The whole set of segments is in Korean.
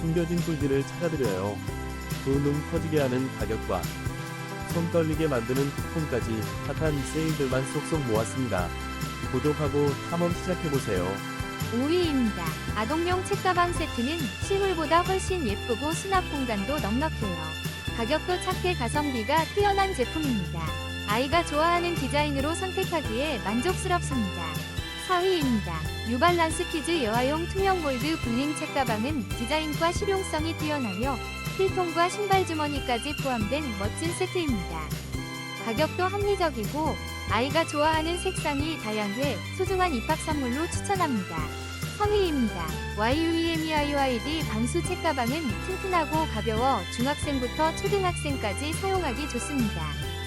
숨겨진 꿀들을 찾아드려요. 두눈 커지게 하는 가격과 손 떨리게 만드는 쿠폰까지 핫한 세일들만 쏙쏙 모았습니다. 구독하고 탐험 시작해보세요. 5위입니다. 아동용 책가방 세트는 실물보다 훨씬 예쁘고 수납 공간도 넉넉해요. 가격도 착해 가성비가 뛰어난 제품입니다. 아이가 좋아하는 디자인으로 선택하기에 만족스럽습니다. 4위입니다. 뉴발란스 키즈 여아용 투명 골드 블링 책가방은 디자인과 실용성이 뛰어나며 필통과 신발 주머니까지 포함된 멋진 세트입니다. 가격도 합리적이고 아이가 좋아하는 색상이 다양해 소중한 입학 선물로 추천합니다. 3위입니다. YUEMEIYD 방수 책가방은 튼튼하고 가벼워 중학생부터 초등학생까지 사용하기 좋습니다.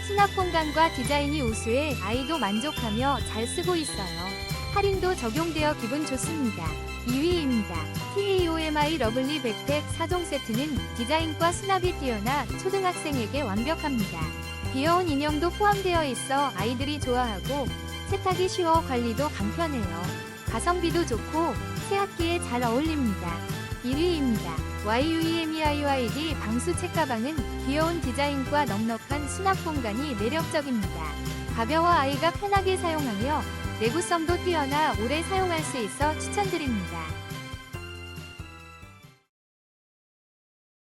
수납 공간과 디자인이 우수해 아이도 만족하며 잘 쓰고 있어요. 할인도 적용되어 기분 좋습니다. 2위입니다. TAOMI 러블리 백팩 4종 세트는 디자인과 수납이 뛰어나 초등학생에게 완벽합니다. 귀여운 인형도 포함되어 있어 아이들이 좋아하고 세탁이 쉬워 관리도 간편해요. 가성비도 좋고 새 학기에 잘 어울립니다. 1위입니다. YUEMEIYD 방수 책 가방은 귀여운 디자인과 넉넉한 수납 공간이 매력적입니다. 가벼워 아이가 편하게 사용하며 내구성도 뛰어나 오래 사용할 수 있어 추천드립니다.